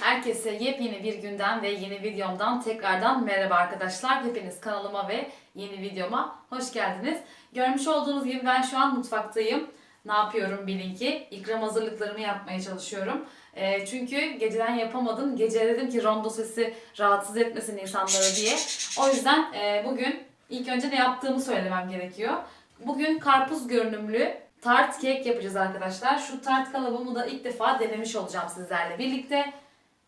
Herkese yepyeni bir günden ve yeni videomdan tekrardan merhaba arkadaşlar. Hepiniz kanalıma ve yeni videoma hoş geldiniz. Görmüş olduğunuz gibi ben şu an mutfaktayım. Ne yapıyorum bilin ki ikram hazırlıklarımı yapmaya çalışıyorum. Ee, çünkü geceden yapamadım. Gece dedim ki rondo sesi rahatsız etmesin insanları diye. O yüzden e, bugün ilk önce ne yaptığımı söylemem gerekiyor. Bugün karpuz görünümlü tart kek yapacağız arkadaşlar. Şu tart kalıbımı da ilk defa denemiş olacağım sizlerle birlikte.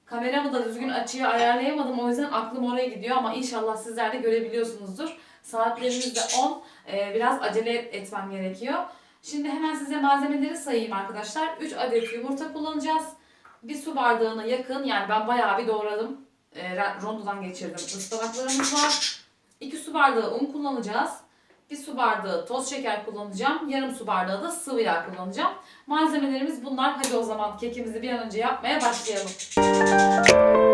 Kameramı da düzgün açıyı ayarlayamadım o yüzden aklım oraya gidiyor ama inşallah sizler de görebiliyorsunuzdur. Saatlerimiz de 10. Ee, biraz acele etmem gerekiyor. Şimdi hemen size malzemeleri sayayım arkadaşlar. 3 adet yumurta kullanacağız. Bir su bardağına yakın yani ben bayağı bir doğradım. Ee, rondodan geçirdim. Ispanaklarımız var. 2 su bardağı un kullanacağız. Bir su bardağı toz şeker kullanacağım. Yarım su bardağı da sıvı yağ kullanacağım. Malzemelerimiz bunlar. Hadi o zaman kekimizi bir an önce yapmaya başlayalım.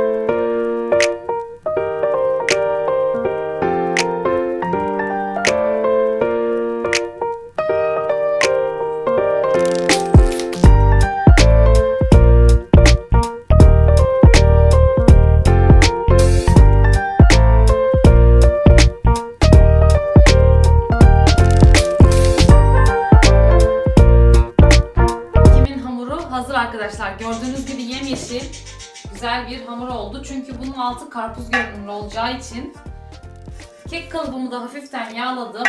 Çünkü bunun altı karpuz görünümlü olacağı için kek kalıbımı da hafiften yağladım.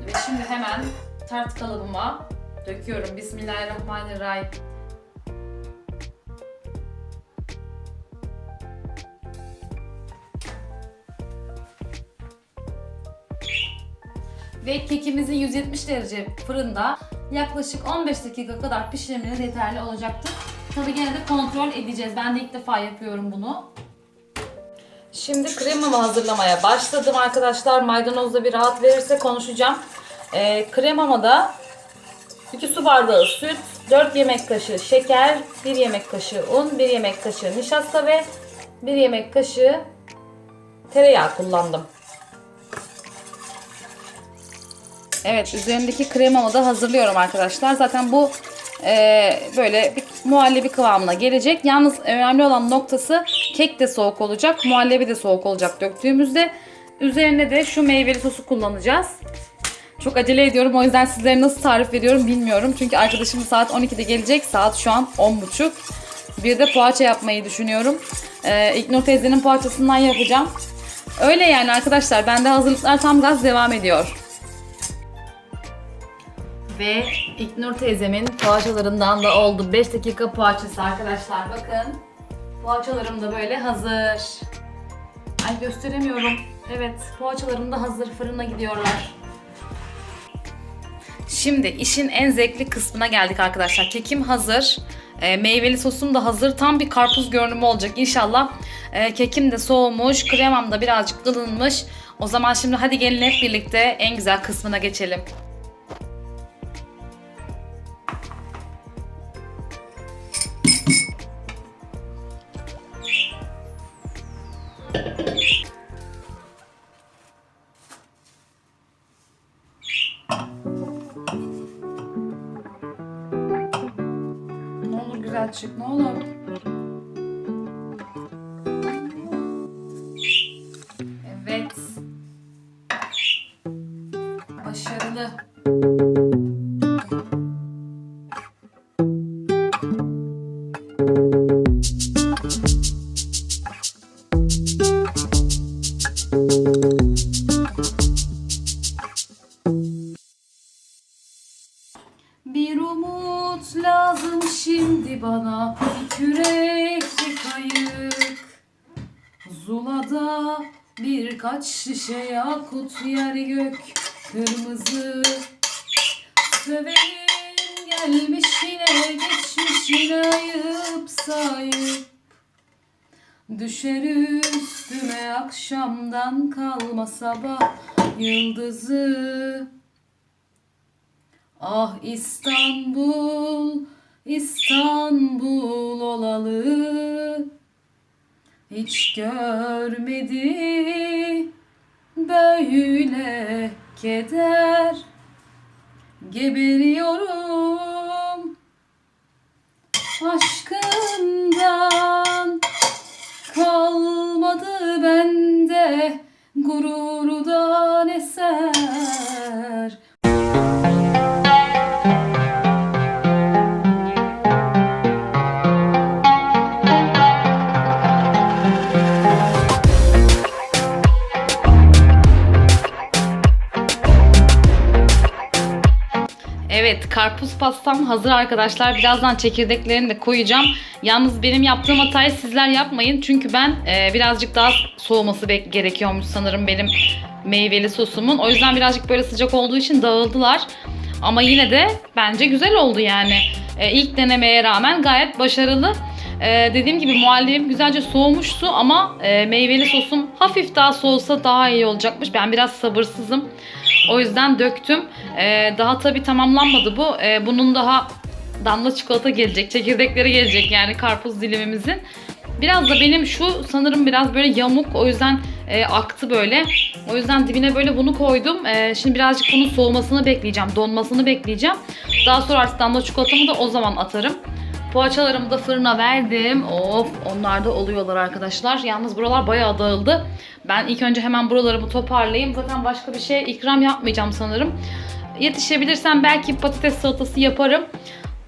Ve şimdi hemen tart kalıbıma döküyorum. Bismillahirrahmanirrahim. Ve kekimizin 170 derece fırında yaklaşık 15 dakika kadar pişirmeniz yeterli olacaktır. Tabi gene de kontrol edeceğiz. Ben de ilk defa yapıyorum bunu. Şimdi kremamı hazırlamaya başladım arkadaşlar. Maydanozla bir rahat verirse konuşacağım. Ee, kremama da 2 su bardağı süt, 4 yemek kaşığı şeker, 1 yemek kaşığı un, 1 yemek kaşığı nişasta ve 1 yemek kaşığı tereyağı kullandım. Evet üzerindeki kremamı da hazırlıyorum arkadaşlar. Zaten bu e, böyle bir muhallebi kıvamına gelecek. Yalnız önemli olan noktası kek de soğuk olacak. Muhallebi de soğuk olacak döktüğümüzde. Üzerine de şu meyveli sosu kullanacağız. Çok acele ediyorum o yüzden sizlere nasıl tarif veriyorum bilmiyorum. Çünkü arkadaşım saat 12'de gelecek. Saat şu an 10.30. Bir de poğaça yapmayı düşünüyorum. Ee, İlknur teyzenin poğaçasından yapacağım. Öyle yani arkadaşlar. Bende hazırlıklar tam gaz devam ediyor. Ve İknur teyzemin poğaçalarından da oldu. 5 dakika poğaçası arkadaşlar bakın. Poğaçalarım da böyle hazır. Ay gösteremiyorum. Evet poğaçalarım da hazır fırına gidiyorlar. Şimdi işin en zevkli kısmına geldik arkadaşlar. Kekim hazır. E, meyveli sosum da hazır. Tam bir karpuz görünümü olacak inşallah. E, kekim de soğumuş. Kremam da birazcık ılınmış. O zaman şimdi hadi gelin hep birlikte en güzel kısmına geçelim. Ne olur geçmiş yine ayıp sayıp Düşer üstüme akşamdan kalma sabah yıldızı. Ah İstanbul, İstanbul olalı. Hiç görmedi böyle keder. Geberiyorum aşkından kalmadı bende gururdan eser. Evet, karpuz pastam hazır arkadaşlar. Birazdan çekirdeklerini de koyacağım. Yalnız benim yaptığım hatayı sizler yapmayın. Çünkü ben e, birazcık daha soğuması gerekiyormuş sanırım benim meyveli sosumun. O yüzden birazcık böyle sıcak olduğu için dağıldılar. Ama yine de bence güzel oldu yani. E, ilk denemeye rağmen gayet başarılı. E, dediğim gibi muhallebim güzelce soğumuştu ama e, meyveli sosum hafif daha soğusa daha iyi olacakmış. Ben biraz sabırsızım. O yüzden döktüm. Ee, daha tabii tamamlanmadı bu. Ee, bunun daha damla çikolata gelecek, çekirdekleri gelecek yani karpuz dilimimizin. Biraz da benim şu sanırım biraz böyle yamuk o yüzden e, aktı böyle. O yüzden dibine böyle bunu koydum. Ee, şimdi birazcık bunun soğumasını bekleyeceğim, donmasını bekleyeceğim. Daha sonra artık damla çikolatamı da o zaman atarım. Poğaçalarımı da fırına verdim. Of onlar da oluyorlar arkadaşlar. Yalnız buralar bayağı dağıldı. Ben ilk önce hemen buralarımı toparlayayım. Zaten başka bir şey ikram yapmayacağım sanırım. Yetişebilirsem belki patates salatası yaparım.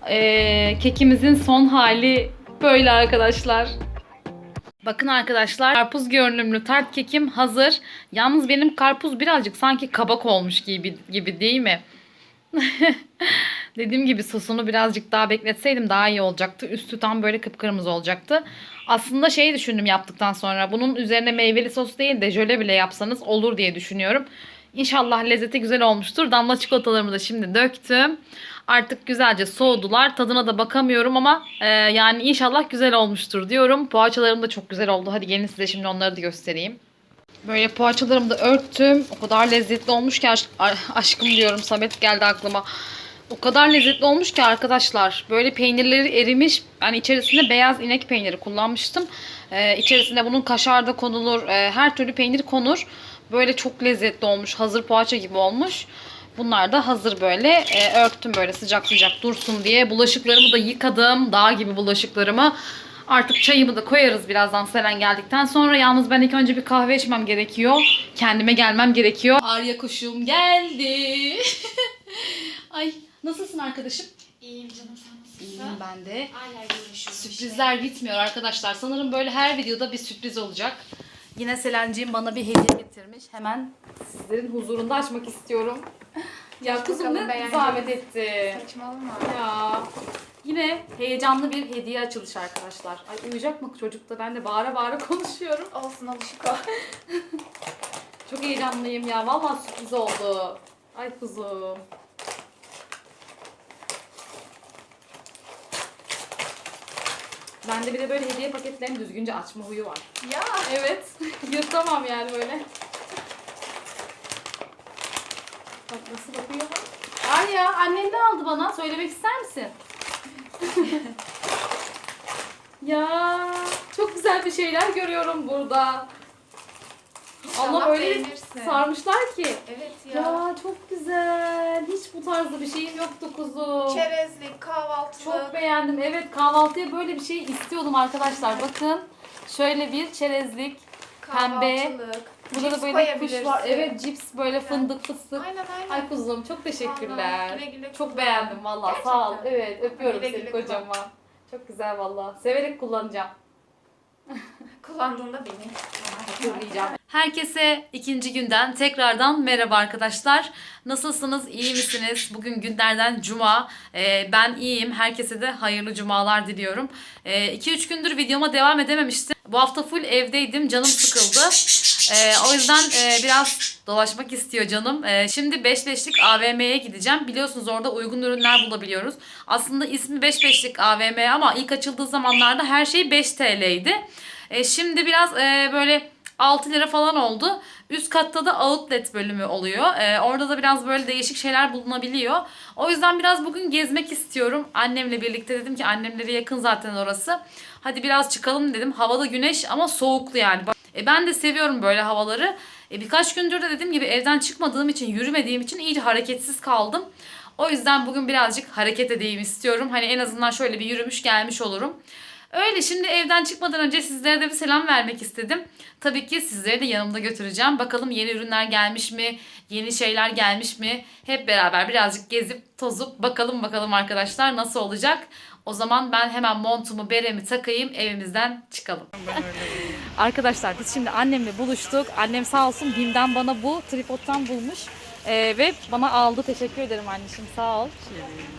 Ee, kekimizin son hali böyle arkadaşlar. Bakın arkadaşlar karpuz görünümlü tart kekim hazır. Yalnız benim karpuz birazcık sanki kabak olmuş gibi, gibi değil mi? Dediğim gibi sosunu birazcık daha bekletseydim daha iyi olacaktı. Üstü tam böyle kıpkırmızı olacaktı. Aslında şey düşündüm yaptıktan sonra. Bunun üzerine meyveli sos değil de jöle bile yapsanız olur diye düşünüyorum. İnşallah lezzeti güzel olmuştur. Damla çikolatalarımı da şimdi döktüm. Artık güzelce soğudular. Tadına da bakamıyorum ama e, yani inşallah güzel olmuştur diyorum. Poğaçalarım da çok güzel oldu. Hadi gelin size şimdi onları da göstereyim. Böyle poğaçalarımı da örttüm. O kadar lezzetli olmuş ki aşkım diyorum Samet geldi aklıma. O kadar lezzetli olmuş ki arkadaşlar. Böyle peynirleri erimiş. Yani içerisinde beyaz inek peyniri kullanmıştım. Ee, içerisinde bunun kaşar da konulur. Ee, her türlü peynir konur. Böyle çok lezzetli olmuş. Hazır poğaça gibi olmuş. Bunlar da hazır böyle. Ee, örttüm böyle sıcak sıcak dursun diye. Bulaşıklarımı da yıkadım. Dağ gibi bulaşıklarımı. Artık çayımı da koyarız birazdan Selen geldikten sonra. Yalnız ben ilk önce bir kahve içmem gerekiyor. Kendime gelmem gerekiyor. Arya kuşum geldi. Ay nasılsın arkadaşım? İyiyim canım sen nasılsın? İyiyim ben de. Görüşüyoruz Sürprizler bitmiyor arkadaşlar. Sanırım böyle her videoda bir sürpriz olacak. Yine Selenciğim bana bir hediye getirmiş. Hemen sizlerin huzurunda açmak istiyorum. Ya kızım ne zahmet etti. işte. Saçmalama. Ya yine heyecanlı bir hediye açılışı arkadaşlar. Ay uyuyacak mı çocuk da ben de bağıra bağıra konuşuyorum. Olsun alışık ol. Çok heyecanlıyım ya. Vallahi sürpriz oldu. Ay kuzum. Bende bir de böyle hediye paketlerini düzgünce açma huyu var. ya. Evet. Yırtamam yani böyle. Bak nasıl bakıyor. Arya annen de aldı bana. Söylemek ister misin? ya çok güzel bir şeyler görüyorum burada. İnşallah Allah öyle beğenirsin. sarmışlar ki. Evet ya. Ya çok güzel. Hiç bu tarzda bir şeyim yoktu kuzum. Çerezlik, kahvaltılık. Çok beğendim. Evet kahvaltıya böyle bir şey istiyordum arkadaşlar. Bakın şöyle bir çerezlik. pembe. kahvaltılık. Burada da böyle kuş koyabilirsin. var. Evet cips böyle fındık fıstık. Aynen aynen. Ay kuzum çok teşekkürler. Vallahi güle güle çok kullan. beğendim Gerçekten. sağ ol. Evet öpüyorum Güle seni güle kullan. kocaman. Çok güzel vallahi. Severek kullanacağım. Kullandığında beni. Herkese ikinci günden tekrardan merhaba arkadaşlar. Nasılsınız? İyi misiniz? Bugün günlerden cuma. Ee, ben iyiyim. Herkese de hayırlı cumalar diliyorum. 2-3 gündür videoma devam edememiştim. Bu hafta full evdeydim. Canım sıkıldı. Ee, o yüzden e, biraz dolaşmak istiyor canım. Ee, şimdi 5 beşlik AVM'ye gideceğim. Biliyorsunuz orada uygun ürünler bulabiliyoruz. Aslında ismi 5 beşlik AVM ama ilk açıldığı zamanlarda her şey 5 TL'ydi. E, şimdi biraz e, böyle 6 lira falan oldu. Üst katta da outlet bölümü oluyor. E, orada da biraz böyle değişik şeyler bulunabiliyor. O yüzden biraz bugün gezmek istiyorum. Annemle birlikte dedim ki annemlere yakın zaten orası. Hadi biraz çıkalım dedim. Havada güneş ama soğuklu yani. E, ben de seviyorum böyle havaları. E, birkaç gündür de dediğim gibi evden çıkmadığım için, yürümediğim için iyice hareketsiz kaldım. O yüzden bugün birazcık hareket edeyim istiyorum. Hani en azından şöyle bir yürümüş gelmiş olurum. Öyle şimdi evden çıkmadan önce sizlere de bir selam vermek istedim. Tabii ki sizleri de yanımda götüreceğim. Bakalım yeni ürünler gelmiş mi? Yeni şeyler gelmiş mi? Hep beraber birazcık gezip tozup bakalım bakalım arkadaşlar nasıl olacak. O zaman ben hemen montumu, beremi takayım evimizden çıkalım. Arkadaşlar biz şimdi annemle buluştuk. Annem sağ olsun BİM'den bana bu tripodtan bulmuş. Ee, ve bana aldı. Teşekkür ederim anneciğim sağ ol.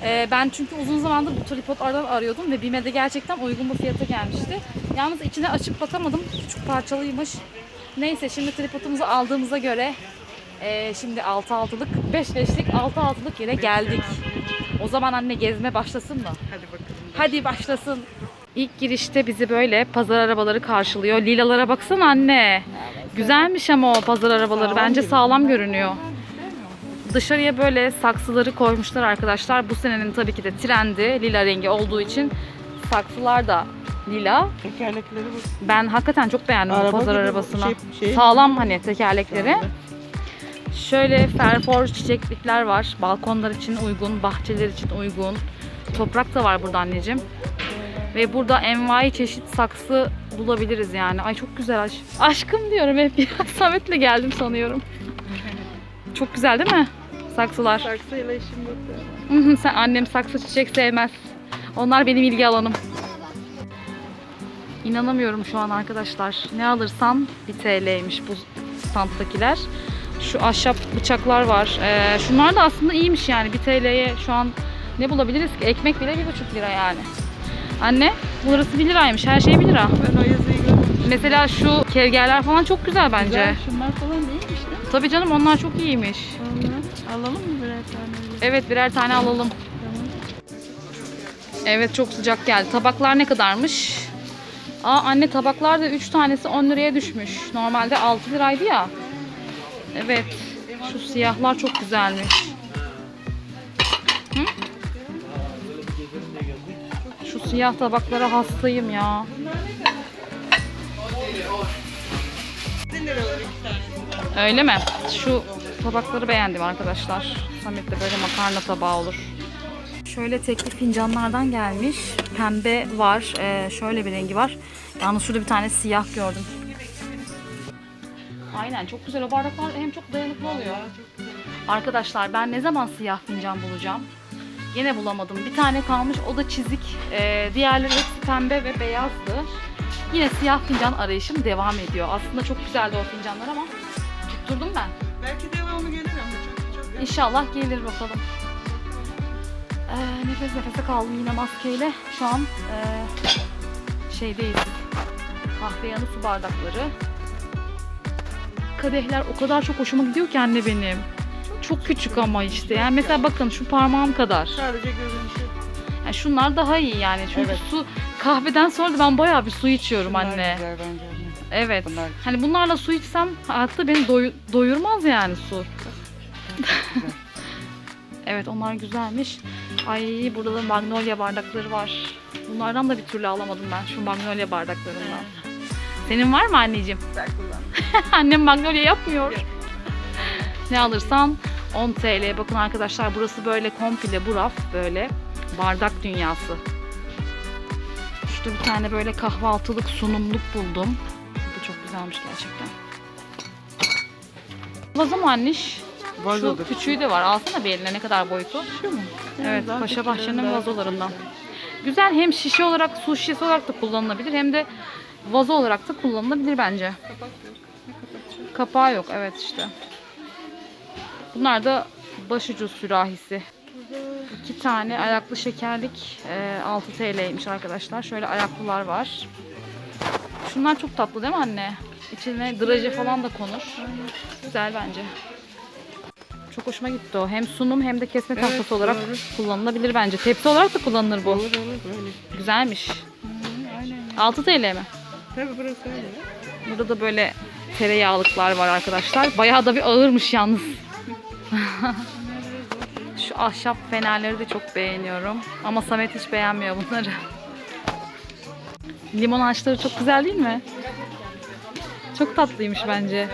Ee, ben çünkü uzun zamandır bu tripodlardan arıyordum ve BİM'e de gerçekten uygun bir fiyata gelmişti. Yalnız içine açıp bakamadım. Küçük parçalıymış. Neyse şimdi tripodumuzu aldığımıza göre ee, şimdi 6 altılık, 5 beşlik 6 altılık yere geldik. O zaman anne gezme başlasın mı? Hadi bakalım. Hadi başlasın. İlk girişte bizi böyle pazar arabaları karşılıyor. Lilalara baksana anne. Güzelmiş ama o pazar arabaları. Bence sağlam görünüyor. Dışarıya böyle saksıları koymuşlar arkadaşlar. Bu senenin tabii ki de trendi lila rengi olduğu için saksılar da lila. Tekerlekleri bak. Ben hakikaten çok beğendim bu Araba pazar gibi bu arabasını. şey- şey- Sağlam hani tekerlekleri. Şöyle ferfor çiçeklikler var. Balkonlar için uygun, bahçeler için uygun. Toprak da var burada anneciğim. Ve burada envai çeşit saksı bulabiliriz yani. Ay çok güzel aş. Aşkım diyorum hep ya. Samet'le geldim sanıyorum. Çok güzel değil mi? Saksılar. Saksıyla işim yok. Sen annem saksı çiçek sevmez. Onlar benim ilgi alanım. İnanamıyorum şu an arkadaşlar. Ne alırsam 1 TL'ymiş bu standtakiler. Şu ahşap bıçaklar var. Ee, şunlar da aslında iyiymiş yani. 1 TL'ye şu an ne bulabiliriz ki? Ekmek bile 1,5 lira yani. Anne burası 1 liraymış. Her şey 1 lira. Ben o yazıyı görmedim. Mesela şu kevgerler falan çok güzel bence. Güzel, şunlar falan değil? Tabii canım onlar çok iyiymiş. Hı. Alalım mı birer tane? Evet birer tane alalım. Evet çok sıcak geldi. Tabaklar ne kadarmış? Aa anne tabaklar da 3 tanesi 10 liraya düşmüş. Normalde 6 liraydı ya. Evet. Şu siyahlar çok güzelmiş. Hı? Şu siyah tabaklara hastayım ya. 1 lira var iki tane. Öyle mi? Şu tabakları beğendim arkadaşlar. Samet'te böyle makarna tabağı olur. Şöyle tekli fincanlardan gelmiş. Pembe var. Ee, şöyle bir rengi var. Yalnız şurada bir tane siyah gördüm. Aynen çok güzel. O bardaklar hem çok dayanıklı oluyor. Arkadaşlar ben ne zaman siyah fincan bulacağım? Yine bulamadım. Bir tane kalmış. O da çizik. Ee, diğerleri hepsi pembe ve beyazdı. Yine siyah fincan arayışım devam ediyor. Aslında çok güzeldi o fincanlar ama tutturdum ben. Belki devamı gelir ama çok çok. İnşallah gelir bakalım. Ee, nefes nefese kaldım yine maskeyle. Şu an ee, şeydeyiz. Kahve yanı su bardakları. Kadehler o kadar çok hoşuma gidiyor ki anne benim. Çok küçük ama işte. Yani mesela bakın şu parmağım kadar. Sadece görünüşü. Yani şunlar daha iyi yani. Çünkü Evet. su kahveden sonra da ben bayağı bir su içiyorum anne. Güzel bence. Evet. Bunlar Hani bunlarla su içsem hayatta beni doyu- doyurmaz yani su. evet onlar güzelmiş. Ay burada da magnolia bardakları var. Bunlardan da bir türlü alamadım ben şu magnolia bardaklarından. Senin var mı anneciğim? güzel kullan. Annem magnolia yapmıyor. ne alırsan 10 TL. Bakın arkadaşlar burası böyle komple bu raf böyle bardak dünyası. Şurada bir tane böyle kahvaltılık sunumluk buldum. Güzelmiş gerçekten. Vazo mu anniş? Şu Vazodur. küçüğü de var. Alsana bir eline ne kadar boyutu. Şu mu? Evet, Paşa küçükleri Bahçe'nin daha vazolarından. güzel. Hem şişe olarak, su şişesi olarak da kullanılabilir hem de vazo olarak da kullanılabilir bence. Kapağı yok evet işte. Bunlar da başucu sürahisi. İki tane ayaklı şekerlik e, 6 TL'ymiş arkadaşlar. Şöyle ayaklılar var. Şunlar çok tatlı değil mi anne? İçine draje falan da konur. Güzel bence. Çok hoşuma gitti o. Hem sunum hem de kesme Evet, tahtası olarak doğru. kullanılabilir bence. Tepsi olarak da kullanılır bu. Olur olur böyle. Güzelmiş. Hı, aynen. ya. 6 TL mi? Tabii burası öyle. Burada da böyle tereyağlıklar var arkadaşlar. Bayağı da bir ağırmış yalnız. Şu ahşap fenerleri de çok beğeniyorum. Ama Samet hiç beğenmiyor bunları. Limon ağaçları çok güzel değil mi? Çok tatlıymış bence.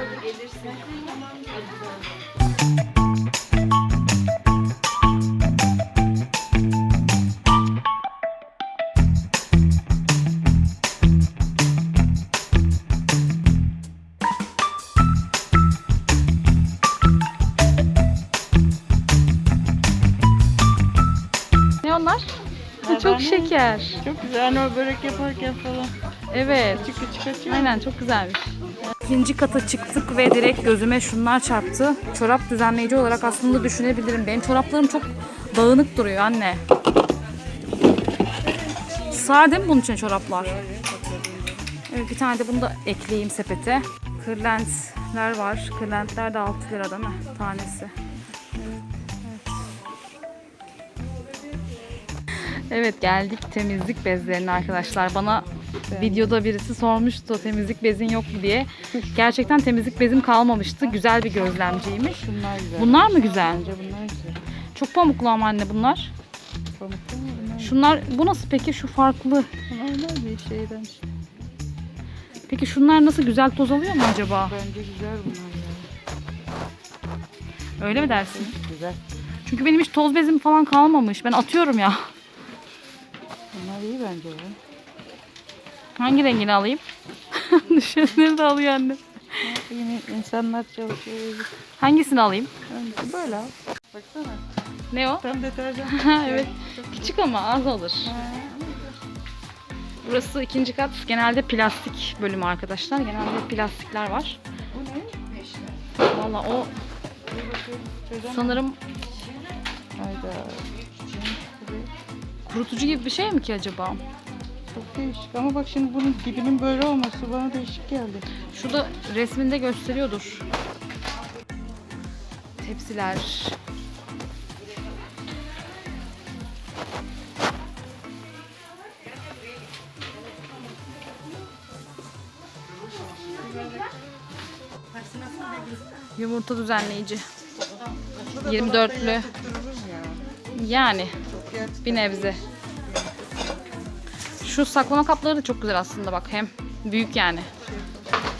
Şeker. Çok güzel. Hani o börek yaparken falan. Evet. Küçük küçük açıyor. Aynen çok güzelmiş. İkinci kata çıktık ve direkt gözüme şunlar çarptı. Çorap düzenleyici olarak aslında düşünebilirim. Benim çoraplarım çok dağınık duruyor anne. Sağ değil mi bunun için çoraplar? Evet bir tane de bunu da ekleyeyim sepete. Kırlentler var. Kırlentler de 6 lira değil mi? Tanesi. Evet geldik temizlik bezlerine arkadaşlar. Bana videoda birisi sormuştu temizlik bezin yok mu diye. Gerçekten temizlik bezim kalmamıştı. Güzel bir gözlemciymiş. Bunlar güzel. Bunlar mı güzel? Bence bunlar güzel. Çok pamuklu ama anne bunlar. Pamuklu mu? Bunlar, Şunlar bu nasıl peki şu farklı? bunlar bir şeyden. Peki şunlar nasıl güzel toz alıyor mu acaba? Bence güzel bunlar ya. Öyle mi dersin? Güzel. Çünkü benim hiç toz bezim falan kalmamış. Ben atıyorum ya. Bence. Hangi rengini alayım? Düşünleri de alıyor anne. Yine insanlar çalışıyor. Hangisini alayım? Böyle al. Baksana. Ne o? Tam deterjan. Evet. Küçük ama az olur. Burası ikinci kat. Genelde plastik bölümü arkadaşlar. Genelde plastikler var. Bu ne? Valla o sanırım Hayda. Kurutucu gibi bir şey mi ki acaba? Çok değişik ama bak şimdi bunun dibinin böyle olması bana değişik geldi. Şurada resminde gösteriyordur. Tepsiler. Yumurta düzenleyici. 24'lü. Yani Yer bir nebze. Şu saklama kapları da çok güzel aslında bak hem büyük yani.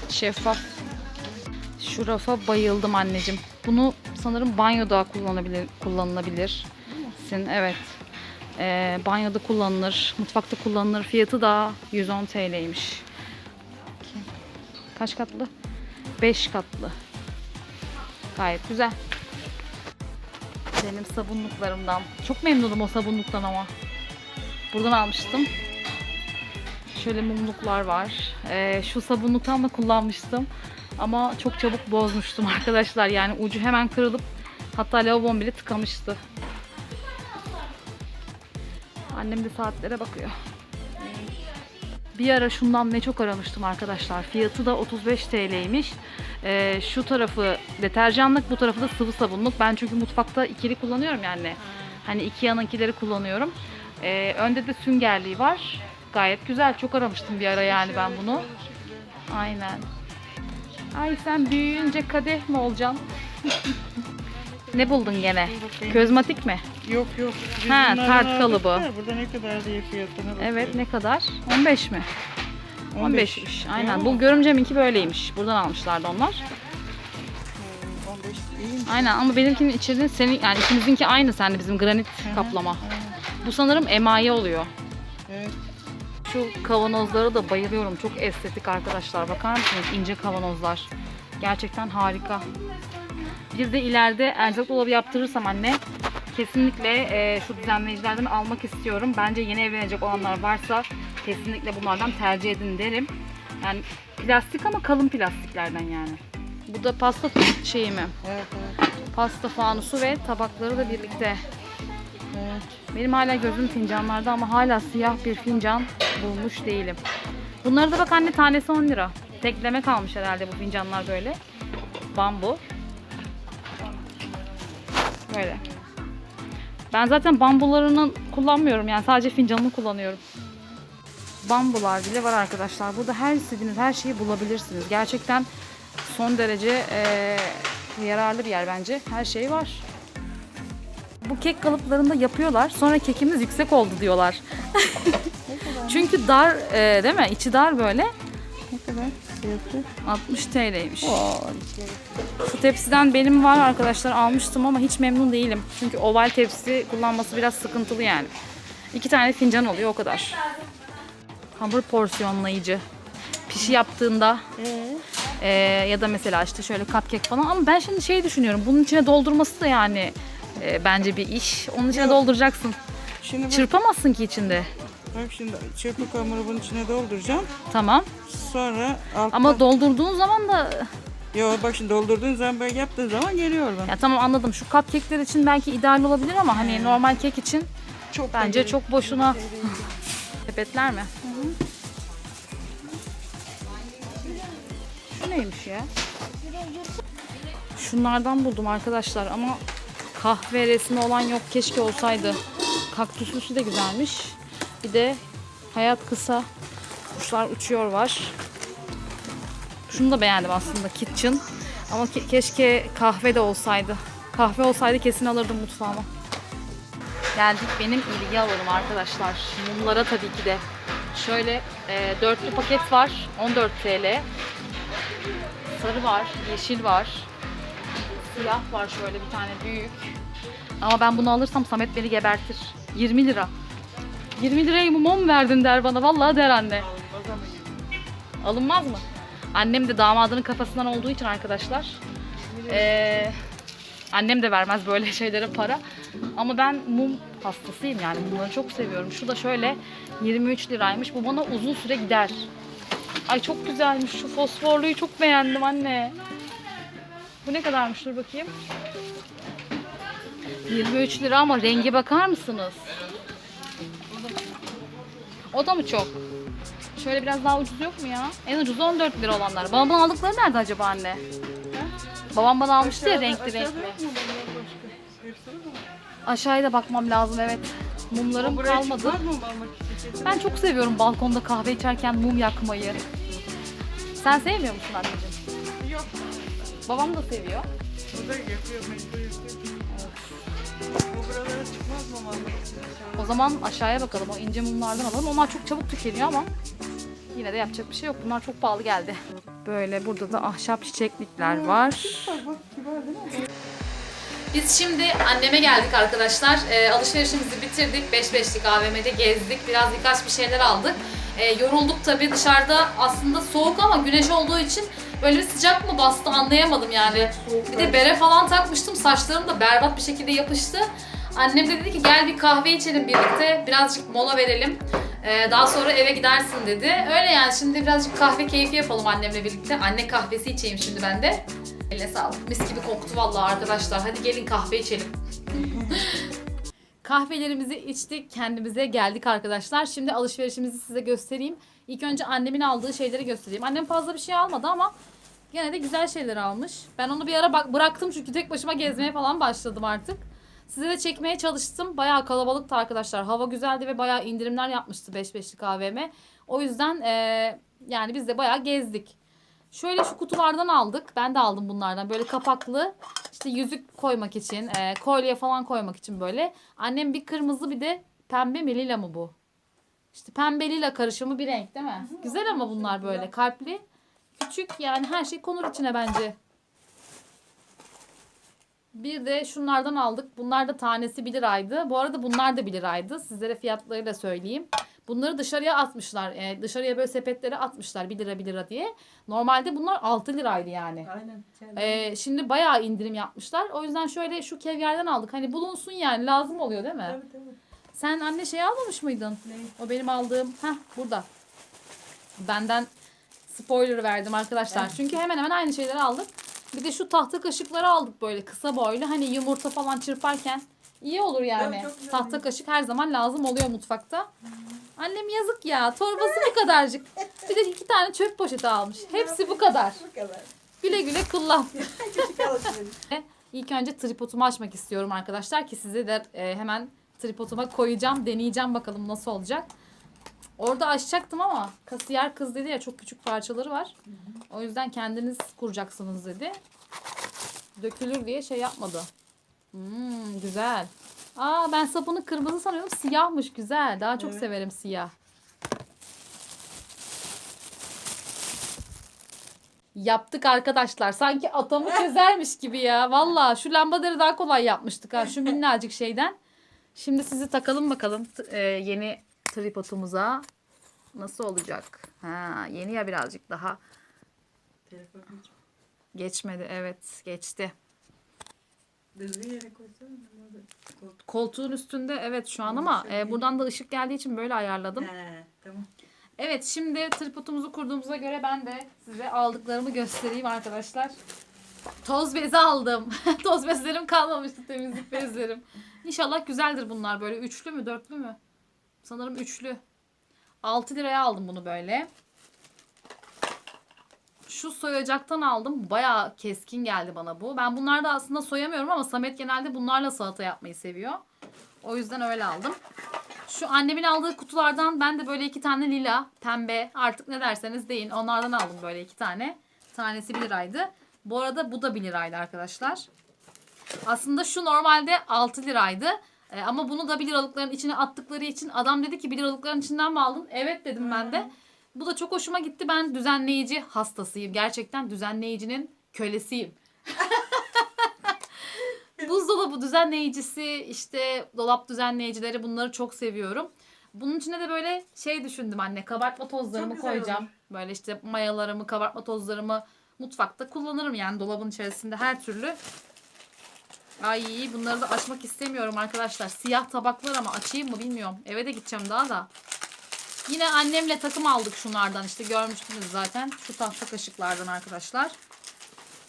Şeffaf. Şu rafa bayıldım anneciğim. Bunu sanırım banyoda kullanabilir kullanılabilirsin. Evet. Ee, banyoda kullanılır, mutfakta kullanılır. Fiyatı da 110 TL'ymiş. Kaç katlı? 5 katlı. Gayet güzel. Benim sabunluklarımdan. Çok memnunum o sabunluktan ama. Buradan almıştım. Şöyle mumluklar var. Ee, şu sabunluktan da kullanmıştım. Ama çok çabuk bozmuştum arkadaşlar. Yani ucu hemen kırılıp hatta lavabom bile tıkamıştı. Annem de saatlere bakıyor. Bir ara şundan ne çok aramıştım arkadaşlar. Fiyatı da 35 TL'ymiş. Ee, şu tarafı deterjanlık, bu tarafı da sıvı sabunluk. Ben çünkü mutfakta ikili kullanıyorum yani. Hani Ikea'nınkileri kullanıyorum. Ee, önde de süngerliği var. Gayet güzel. Çok aramıştım bir ara yani ben bunu. Aynen. Ay sen büyüyünce kadeh mi olacaksın? ne buldun gene? Közmatik mi? Yok yok. Ha, tart kalıbı. da Burada ne kadar diye fiyatına bakıyorum. Evet ne kadar? 15 mi? 15. 15'miş. Aynen. Bu görümceminki böyleymiş. Buradan almışlardı onlar. Hmm, 15 iyiymiş. Aynen ama benimkinin içinde senin yani ikimizinki aynı sende bizim granit kaplama. Bu sanırım emaye oluyor. Evet. Şu kavanozlara da bayılıyorum. Çok estetik arkadaşlar. Bakar mısınız? İnce kavanozlar. Gerçekten harika. Bir de ileride erzak dolabı yaptırırsam anne kesinlikle e, şu düzenleyicilerden almak istiyorum. Bence yeni evlenecek olanlar varsa kesinlikle bunlardan tercih edin derim. Yani plastik ama kalın plastiklerden yani. Bu da pasta şeyi mi? Evet evet. Pasta fanusu ve tabakları da birlikte. evet. Benim hala gözüm fincanlarda ama hala siyah bir fincan bulmuş değilim. Bunları da bak anne tanesi 10 lira. Tekleme kalmış herhalde bu fincanlar böyle. Bambu. Böyle. Ben zaten bambularını kullanmıyorum yani sadece fincanını kullanıyorum. Bambular bile var arkadaşlar. Burada her istediğiniz her şeyi bulabilirsiniz. Gerçekten son derece eee, yararlı bir yer bence. Her şey var. Bu kek kalıplarında yapıyorlar. Sonra kekimiz yüksek oldu diyorlar. Çünkü dar e, değil mi? İçi dar böyle. Ne kadar fiyatı? 60 TL'ymiş. Şu tepsiden benim var arkadaşlar almıştım ama hiç memnun değilim. Çünkü oval tepsi kullanması biraz sıkıntılı yani. İki tane fincan oluyor o kadar. Hamur porsiyonlayıcı. Pişi yaptığında Ee, e, ya da mesela işte şöyle cupcake falan ama ben şimdi şey düşünüyorum. Bunun içine doldurması da yani e, bence bir iş. Onun içine Yok. dolduracaksın. şimdi bak, Çırpamazsın ki içinde. Bak şimdi çöpük hamuru bunun içine dolduracağım. Tamam. Sonra altta... Ama doldurduğun zaman da Yo bak şimdi doldurduğun zaman böyle yaptığın zaman geliyor oradan. ya tamam anladım. Şu cupcake'ler için belki ideal olabilir ama hani normal kek için Çok bence çok boşuna. Sepetler mi? Şu neymiş ya? Şunlardan buldum arkadaşlar ama kahve resmi olan yok keşke olsaydı. Kaktüslüsü de güzelmiş. Bir de hayat kısa kuşlar uçuyor var. Şunu da beğendim aslında kitchen. Ama ke- keşke kahve de olsaydı. Kahve olsaydı kesin alırdım mutfağıma. Geldik benim ilgi alanım arkadaşlar. Mumlara tabii ki de. Şöyle e, dörtlü paket var. 14 TL. Sarı var, yeşil var. Siyah var şöyle bir tane büyük. Ama ben bunu alırsam Samet beni gebertir. 20 lira. 20 liraya mum verdin der bana. Vallahi der anne. Alınmaz mı? Annem de damadının kafasından olduğu için arkadaşlar. Ee, annem de vermez böyle şeylere para. Ama ben mum hastasıyım yani. Mumları çok seviyorum. Şu da şöyle 23 liraymış. Bu bana uzun süre gider. Ay çok güzelmiş. Şu fosforluyu çok beğendim anne. Bu ne kadarmış? Dur bakayım. 23 lira ama rengi bakar mısınız? O da mı çok? Şöyle biraz daha ucuz yok mu ya? En ucuz 14 lira olanlar. Babamın aldıkları nerede acaba anne? Babam bana almıştı ya renkli renkli. Aşağıya da bakmam lazım evet. Mumlarım kalmadı. Ben çok seviyorum balkonda kahve içerken mum yakmayı. Sen sevmiyor musun anneciğim? Yok. Babam da seviyor. O da yapıyor, mecbur yapıyor. O zaman aşağıya bakalım. O ince mumlardan alalım. Onlar çok çabuk tükeniyor ama yine de yapacak bir şey yok. Bunlar çok pahalı geldi. Böyle burada da ahşap çiçeklikler var. Biz şimdi anneme geldik arkadaşlar. Ee, alışverişimizi bitirdik. 5-5'lik AVM'de gezdik. Biraz birkaç bir şeyler aldık. Ee, yorulduk tabii dışarıda aslında soğuk ama güneş olduğu için böyle bir sıcak mı bastı anlayamadım yani. Bir de bere falan takmıştım. Saçlarım da berbat bir şekilde yapıştı. Annem de dedi ki gel bir kahve içelim birlikte. Birazcık mola verelim. Ee, daha sonra eve gidersin dedi. Öyle yani şimdi birazcık kahve keyfi yapalım annemle birlikte. Anne kahvesi içeyim şimdi ben de. Eline sağlık. Mis gibi koktu vallahi arkadaşlar. Hadi gelin kahve içelim. Kahvelerimizi içtik, kendimize geldik arkadaşlar. Şimdi alışverişimizi size göstereyim. İlk önce annemin aldığı şeyleri göstereyim. Annem fazla bir şey almadı ama gene de güzel şeyler almış. Ben onu bir ara bıraktım çünkü tek başıma gezmeye falan başladım artık. Size de çekmeye çalıştım. Bayağı kalabalıktı arkadaşlar. Hava güzeldi ve bayağı indirimler yapmıştı 5-5'lik AVM. O yüzden eee, yani biz de bayağı gezdik. Şöyle şu kutulardan aldık. Ben de aldım bunlardan. Böyle kapaklı işte yüzük koymak için, e, kolye falan koymak için böyle. Annem bir kırmızı bir de pembe mi lila mı bu? İşte pembe lila karışımı bir renk değil mi? Güzel ama bunlar böyle kalpli. Küçük yani her şey konur içine bence. Bir de şunlardan aldık. Bunlar da tanesi 1 liraydı. Bu arada bunlar da 1 liraydı. Sizlere fiyatları da söyleyeyim. Bunları dışarıya atmışlar. E, dışarıya böyle sepetlere atmışlar 1 lira 1 lira diye. Normalde bunlar 6 liraydı yani. Aynen. Ee, şimdi bayağı indirim yapmışlar. O yüzden şöyle şu kevyerden aldık. Hani bulunsun yani lazım oluyor değil mi? Tabii tabii. Sen anne şey almamış mıydın? Ne? O benim aldığım. Heh burada. Benden spoiler verdim arkadaşlar. Çünkü hemen hemen aynı şeyleri aldık. Bir de şu tahta kaşıkları aldık böyle kısa boylu. Hani yumurta falan çırparken iyi olur yani. Evet, çok güzel. tahta kaşık her zaman lazım oluyor mutfakta. Annem yazık ya. Torbası bu kadarcık. Bir de iki tane çöp poşeti almış. Hepsi bu kadar. Bu kadar. Güle güle kullan. Alışveriş. İlk önce tripodumu açmak istiyorum arkadaşlar ki size de e, hemen tripoduma koyacağım. Deneyeceğim bakalım nasıl olacak. Orada açacaktım ama kasiyer kız dedi ya çok küçük parçaları var. O yüzden kendiniz kuracaksınız dedi. Dökülür diye şey yapmadı. Hmm, güzel. Aa ben sapını kırmızı sanıyordum. Siyahmış güzel. Daha çok Evet. severim siyah. Yaptık arkadaşlar. Sanki atamı çözermiş gibi ya. Valla şu lambaları daha kolay yapmıştık ha. Şu minnacık şeyden. Şimdi sizi takalım bakalım t- e, yeni tripodumuza. Nasıl olacak? Ha, yeni ya birazcık daha. Telefon Geçmedi evet geçti. Düzgün yere koysana. Koltuk. Koltuğun üstünde evet şu an ama e, buradan da ışık geldiği için böyle ayarladım. He, tamam. Evet şimdi tripodumuzu kurduğumuza göre ben de size aldıklarımı göstereyim arkadaşlar. Toz bezi aldım. Toz bezlerim kalmamıştı temizlik bezlerim. İnşallah güzeldir bunlar böyle üçlü mü dörtlü mü? Sanırım üçlü. 6 liraya aldım bunu böyle. Şu soyacaktan aldım. Bayağı keskin geldi bana bu. Ben bunlarda aslında soyamıyorum ama Samet genelde bunlarla salata yapmayı seviyor. O yüzden öyle aldım. Şu annemin aldığı kutulardan ben de böyle iki tane lila, pembe artık ne derseniz deyin. Onlardan aldım böyle iki tane. Tanesi 1 liraydı. Bu arada bu da 1 liraydı arkadaşlar. Aslında şu normalde 6 liraydı. Ee, ama bunu da 1 liralıkların içine attıkları için adam dedi ki 1 liralıkların içinden mi aldın? Evet dedim ben de. Bu da çok hoşuma gitti. Ben düzenleyici hastasıyım. Gerçekten düzenleyicinin kölesiyim. Buzdolabı düzenleyicisi, işte dolap düzenleyicileri bunları çok seviyorum. Bunun içine de böyle şey düşündüm anne. Kabartma tozlarımı Çok güzel koyacağım. Böyle işte mayalarımı, kabartma tozlarımı mutfakta kullanırım yani dolabın içerisinde her türlü. Ay bunları da açmak istemiyorum arkadaşlar. Siyah tabaklar ama açayım mı bilmiyorum. Eve de gideceğim daha da. Yine annemle takım aldık şunlardan işte görmüştünüz zaten. Şu tahta kaşıklardan arkadaşlar.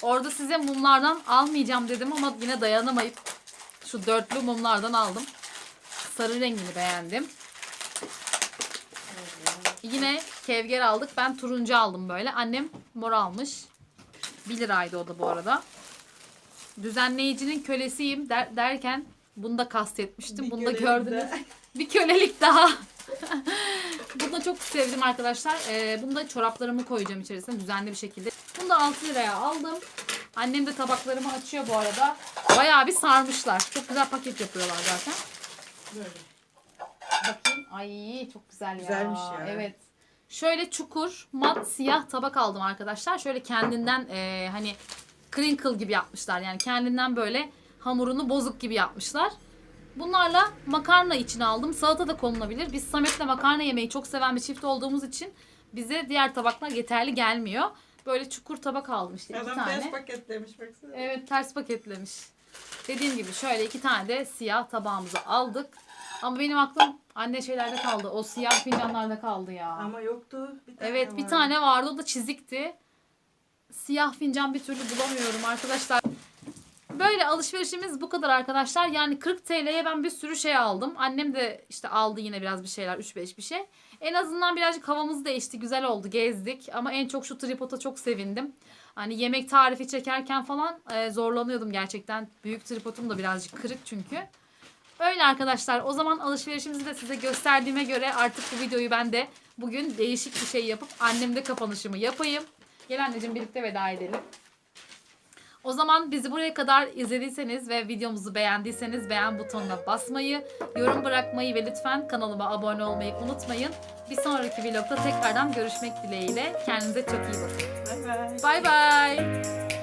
Orada size mumlardan almayacağım dedim ama yine dayanamayıp şu dörtlü mumlardan aldım. Sarı rengini beğendim. Yine kevger aldık. Ben turuncu aldım böyle. Annem mor almış. 1 liraydı o da bu arada. Düzenleyicinin kölesiyim der- derken bunu da kastetmiştim. Bir Bunu da gördünüz. de. Bir kölelik daha. bunu da çok sevdim arkadaşlar. Ee, bunu da çoraplarımı koyacağım içerisine düzenli bir şekilde. Bunu da 6 liraya aldım. Annem de tabaklarımı açıyor bu arada. Bayağı bir sarmışlar. Çok güzel paket yapıyorlar zaten. Böyle. Bakayım. Ay çok güzel ya. Güzelmiş ya. Evet. Şöyle çukur, mat, siyah tabak aldım arkadaşlar. Şöyle kendinden e, hani crinkle gibi yapmışlar. Yani kendinden böyle hamurunu bozuk gibi yapmışlar. Bunlarla makarna için aldım. Salata da konulabilir. Biz Samet'le makarna yemeyi çok seven bir çift olduğumuz için bize diğer tabaklar yeterli gelmiyor. Böyle çukur tabak aldım işte iki Adam tane. ters paketlemiş baksana. Evet ters paketlemiş. Dediğim gibi şöyle iki tane de siyah tabağımızı aldık. Ama benim aklım anne şeylerde kaldı. O siyah fincanlarda kaldı ya. Ama yoktu. Bir tane evet bir tane vardı o da çizikti. Siyah fincan bir türlü bulamıyorum arkadaşlar. Böyle alışverişimiz bu kadar arkadaşlar. Yani 40 TL'ye ben bir sürü şey aldım. Annem de işte aldı yine biraz bir şeyler 3-5 bir şey. En azından birazcık havamız değişti. Güzel oldu gezdik. Ama en çok şu tripoda çok sevindim. Hani yemek tarifi çekerken falan e, zorlanıyordum gerçekten. Büyük tripodum da birazcık kırık çünkü. Öyle arkadaşlar. O zaman alışverişimizi de size gösterdiğime göre artık bu videoyu ben de bugün değişik bir şey yapıp annemde kapanışımı yapayım. Gel anneciğim birlikte veda edelim. O zaman bizi buraya kadar izlediyseniz ve videomuzu beğendiyseniz beğen butonuna basmayı, yorum bırakmayı ve lütfen kanalıma abone olmayı unutmayın. Bir sonraki vlogda tekrardan görüşmek dileğiyle. Kendinize çok iyi bakın. Bay bay.